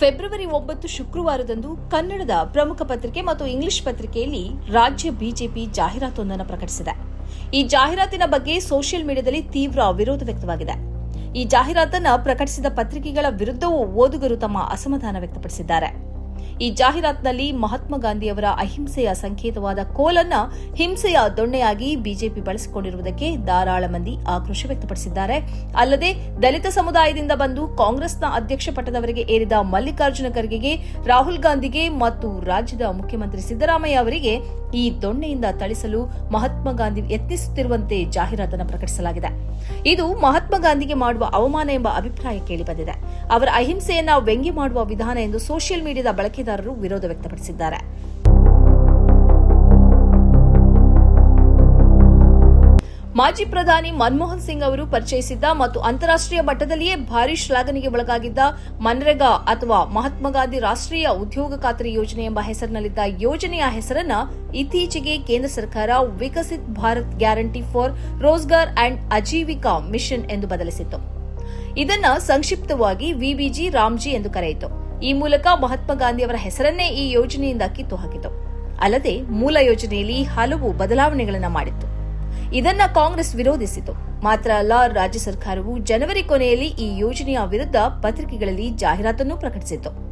February ಒಂಬತ್ತು ಶುಕ್ರವಾರದಂದು ಕನ್ನಡದ ಪ್ರಮುಖ ಪತ್ರಿಕೆ ಮತ್ತು ಇಂಗ್ಲಿಷ್ ಪತ್ರಿಕೆಯಲ್ಲಿ ರಾಜ್ಯ ಬಿಜೆಪಿ ಜಾಹೀರಾತೊಂದನ್ನು ಪ್ರಕಟಿಸಿದೆ. ಈ ಜಾಹೀರಾತಿನ ಬಗ್ಗೆ ಸೋಷಿಯಲ್ ಮೀಡಿಯಾದಲ್ಲಿ ತೀವ್ರ ವಿರೋಧ ವ್ಯಕ್ತವಾಗಿದೆ. ಈ ಜಾಹೀರಾತನ್ನು ಪ್ರಕಟಿಸಿದ ಪತ್ರಿಕೆಗಳ ವಿರುದ್ಧವೂ ಓದುಗರು ತಮ್ಮ ಅಸಮಾಧಾನ ವ್ಯಕ್ತಪಡಿಸಿದ್ದಾರೆ. ಈ ಜಾಹೀರಾತಿನಲ್ಲಿ ಮಹಾತ್ಮ ಗಾಂಧಿಯವರ ಅಹಿಂಸೆಯ ಸಂಕೇತವಾದ ಕೋಲನ್ನ ಹಿಂಸೆಯ ದೊಣ್ಣೆಯಾಗಿ ಬಿಜೆಪಿ ಬಳಸಿಕೊಂಡಿರುವುದಕ್ಕೆ ಧಾರಾಳ ಮಂದಿ ಆಕ್ರೋಶ ವ್ಯಕ್ತಪಡಿಸಿದ್ದಾರೆ. ಅಲ್ಲದೆ ದಲಿತ ಸಮುದಾಯದಿಂದ ಬಂದು ಕಾಂಗ್ರೆಸ್ನ ಅಧ್ಯಕ್ಷ ಪಟ್ಟದವರೆಗೆ ಏರಿದ ಮಲ್ಲಿಕಾರ್ಜುನ ಖರ್ಗೆಗೆ, ರಾಹುಲ್ ಗಾಂಧಿಗೆ ಮತ್ತು ರಾಜ್ಯದ ಮುಖ್ಯಮಂತ್ರಿ ಸಿದ್ದರಾಮಯ್ಯ ಅವರಿಗೆ ಈ ದೊಣ್ಣೆಯಿಂದ ಥಳಿಸಲು ಮಹಾತ್ಮ ಗಾಂಧಿ ಯತ್ನಿಸುತ್ತಿರುವಂತೆ ಜಾಹೀರಾತನ್ನು ಪ್ರಕಟಿಸಲಾಗಿದೆ. ಇದು ಮಹಾತ್ಮ ಗಾಂಧಿಗೆ ಮಾಡುವ ಅವಮಾನ ಎಂಬ ಅಭಿಪ್ರಾಯ ಕೇಳಿಬಂದಿದೆ ಅವರ ಅಹಿಂಸೆಯನ್ನ ವ್ಯಂಗ್ಯ ಮಾಡುವ ವಿಧಾನ ಎಂದು ಸೋಷಿಯಲ್ ಮೀಡಿಯಾದ ಬಳಕೆದಾರರು ವಿರೋಧ ವ್ಯಕ್ತಪಡಿಸಿದ್ದಾರೆ. ಮಾಜಿ ಪ್ರಧಾನಿ ಮನಮೋಹನ್ ಸಿಂಗ್ ಅವರು ಪರಿಚಯಿಸಿದ್ದ ಮತ್ತು ಅಂತಾರಾಷ್ಟೀಯ ಮಟ್ಟದಲ್ಲಿಯೇ ಭಾರೀ ಶ್ಲಾಘನೆಗೆ ಒಳಗಾಗಿದ್ದ ಮನ್ರೆಗಾ ಅಥವಾ ಮಹಾತ್ಮ ಗಾಂಧಿ ರಾಷ್ಟ್ರೀಯ ಉದ್ಯೋಗ ಖಾತರಿ ಯೋಜನೆ ಎಂಬ ಹೆಸರಿನಲ್ಲಿದ್ದ ಯೋಜನೆಯ ಹೆಸರನ್ನ ಇತ್ತೀಚೆಗೆ ಕೇಂದ್ರ ಸರ್ಕಾರ Viksit Bharat guarantee for Rozgar and Ajeevika mission ಎಂದು ಬದಲಿಸಿತ್ತು. ಇದನ್ನ ಸಂಕ್ಷಿಪ್ತವಾಗಿ ವಿಬಿಜಿ ರಾಮ್ಜಿ ಎಂದು ಕರೆಯಿತು. ಈ ಮೂಲಕ ಮಹಾತ್ಮ ಗಾಂಧಿಯವರ ಹೆಸರನ್ನೇ ಈ ಯೋಜನೆಯಿಂದ ಕಿತ್ತು ಹಾಕಿತು ಅಲ್ಲದೆ ಮೂಲ ಯೋಜನೆಯಲ್ಲಿ ಹಲವು ಬದಲಾವಣೆಗಳನ್ನು ಮಾಡಿತ್ತು. ಇದನ್ನ ಕಾಂಗ್ರೆಸ್ ವಿರೋಧಿಸಿತು. ಮಾತ್ರ ಅಲ್ಲ, ರಾಜ್ಯ ಸರ್ಕಾರವು ಜನವರಿ ಕೊನೆಯಲ್ಲಿ ಈ ಯೋಜನೆಯ ವಿರುದ್ಧ ಪತ್ರಿಕೆಗಳಲ್ಲಿ ಜಾಹೀರಾತನ್ನು ಪ್ರಕಟಿಸಿತು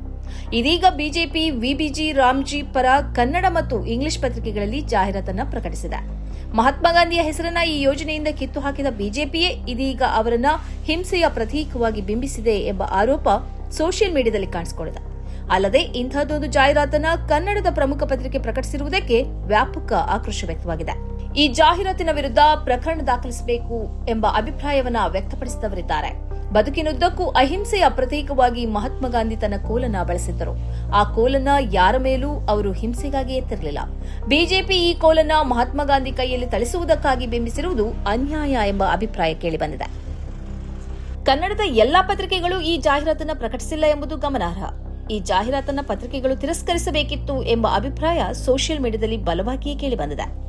ಇದೀಗ ಬಿಜೆಪಿ, ವಿಬಿಜಿ, ರಾಮ್ಜಿ ಪರ ಕನ್ನಡ ಮತ್ತು ಇಂಗ್ಲಿಷ್ ಪತ್ರಿಕೆಗಳಲ್ಲಿ ಜಾಹೀರಾತನ್ನ ಪ್ರಕಟಿಸಿದೆ. ಮಹಾತ್ಮ ಗಾಂಧಿಯ ಹೆಸರನ್ನ ಈ ಯೋಜನೆಯಿಂದ ಕಿತ್ತು ಹಾಕಿದ ಬಿಜೆಪಿಯೇ ಇದೀಗ ಅವರನ್ನ ಹಿಂಸೆಯ ಪ್ರತೀಕವಾಗಿ ಬಿಂಬಿಸಿದೆ ಎಂಬ ಆರೋಪ ಸೋಷಿಯಲ್ ಮೀಡಿಯಾದಲ್ಲಿ ಕಾಣಿಸಿಕೊಂಡಿದೆ ಅಲ್ಲದೆ ಇಂತಹದೊಂದು ಜಾಹೀರಾತನ್ನ ಕನ್ನಡದ ಪ್ರಮುಖ ಪತ್ರಿಕೆ ಪ್ರಕಟಿಸಿರುವುದಕ್ಕೆ ವ್ಯಾಪಕ ಆಕ್ರೋಶ ವ್ಯಕ್ತವಾಗಿದೆ. ಈ ಜಾಹೀರಾತಿನ ವಿರುದ್ಧ ಪ್ರಕರಣ ದಾಖಲಿಸಬೇಕು ಎಂಬ ಅಭಿಪ್ರಾಯವನ್ನ ವ್ಯಕ್ತಪಡಿಸಿದವರಿದ್ದಾರೆ. ಬದುಕಿನುದ್ದಕ್ಕೂ ಅಹಿಂಸೆಯ ಪ್ರತೀಕವಾಗಿ ಮಹಾತ್ಮ ಗಾಂಧಿ ತನ್ನ ಕೋಲನ್ನ ಬಳಸಿದ್ದರು. ಆ ಕೋಲನ್ನ ಯಾರ ಮೇಲೂ ಅವರು ಹಿಂಸೆಗಾಗಿ ಎತ್ತಿರಲಿಲ್ಲ ಬಿಜೆಪಿ ಈ ಕೋಲನ್ನ ಮಹಾತ್ಮ ಗಾಂಧಿ ಕೈಯಲ್ಲಿ ತಳಿಸುವುದಕ್ಕಾಗಿ ಬಿಂಬಿಸಿರುವುದು ಅನ್ಯಾಯ ಎಂಬ ಅಭಿಪ್ರಾಯ ಕೇಳಿಬಂದಿದೆ. ಕನ್ನಡದ ಎಲ್ಲಾ ಪತ್ರಿಕೆಗಳು ಈ ಜಾಹೀರಾತನ್ನು ಪ್ರಕಟಿಸಿಲ್ಲ ಎಂಬುದು ಗಮನಾರ್ಹ. ಈ ಜಾಹೀರಾತನ್ನ ಪತ್ರಿಕೆಗಳು ತಿರಸ್ಕರಿಸಬೇಕಿತ್ತು ಎಂಬ ಅಭಿಪ್ರಾಯ ಸೋಷಿಯಲ್ ಮೀಡಿಯಾದಲ್ಲಿ ಬಲವಾಗಿಯೇ ಕೇಳಿಬಂದಿದೆ